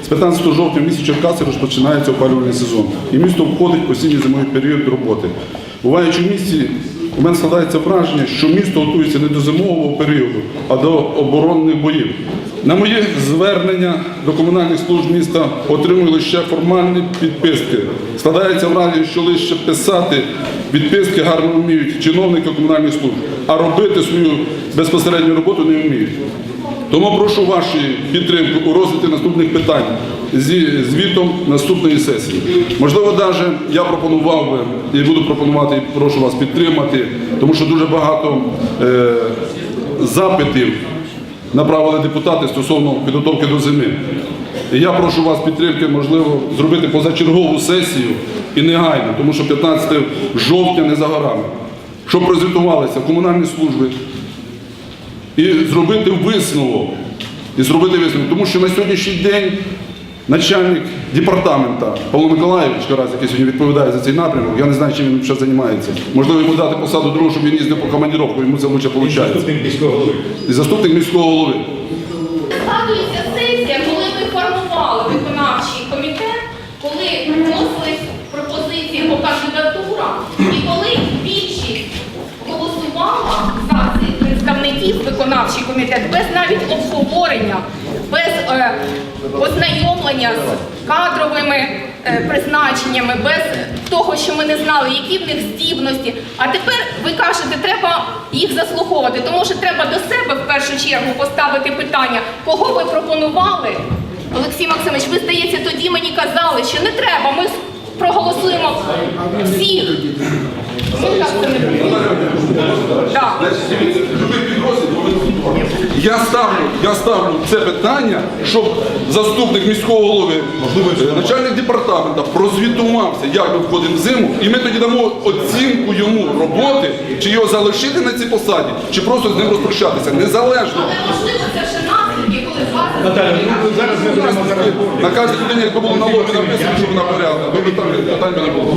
З 15 жовтня в місті Черкаси розпочинається опалювальний сезон, і місто входить в осінньо-зимовий період роботи. Буваючи в місті, у мене складається враження, що місто готується не до зимового періоду, а до оборонних боїв. На моє звернення до комунальних служб міста отримую лише формальні підписки. Складається враження, що лише писати відписки гарно вміють чиновники комунальних служб, а робити свою безпосередню роботу не вміють. Тому прошу вашої підтримки у розвитку наступних питань зі звітом наступної сесії. Можливо, навіть я пропонував би і буду пропонувати, і прошу вас підтримати, тому що дуже багато е, запитів направили депутати стосовно підготовки до зими. І я прошу вас підтримки, можливо, зробити позачергову сесію і негайно, тому що 15 жовтня не за горами. Щоб розвітувалися комунальні служби, і зробити висновок. І зробити висновок. Тому що на сьогоднішній день начальник департамента Павло Миколаївич Карась, який сьогодні відповідає за цей напрямок, я не знаю, чим він ще займається. Можливо, йому дати посаду другу, щоб він їздив по командировку, йому це лучше виходить. Заступник міського голови. І заступник міського голови. Згадується сесія, коли ми формували виконавчий комітет, коли вносились пропозиції по кандидатурам, і коли більшість голосувала за цих представників виконавчий комітет без навіть обговорення, без е, ознайомлення з кадровими е, призначеннями, без того, що ми не знали, які в них здібності. А тепер ви кажете, треба їх заслуховувати, тому що треба до себе в першу чергу поставити питання, кого ви пропонували. Олексій Максимович, ви здається, тоді мені казали, що не треба. Ми проголосуємо всіх. Ну, так це не буде. Я ставлю, я ставлю це питання, щоб заступник міського голови, начальник департамента прозвітувався, як ми входимо в зиму, і ми тоді дамо оцінку йому роботи, чи його залишити на цій посаді, чи просто з ним розпрощатися. Незалежно. Наталя, ну зараз ми будемо зараз. На кожній людині, якби було налоги написано, що вона порядна, ви б там питань не було.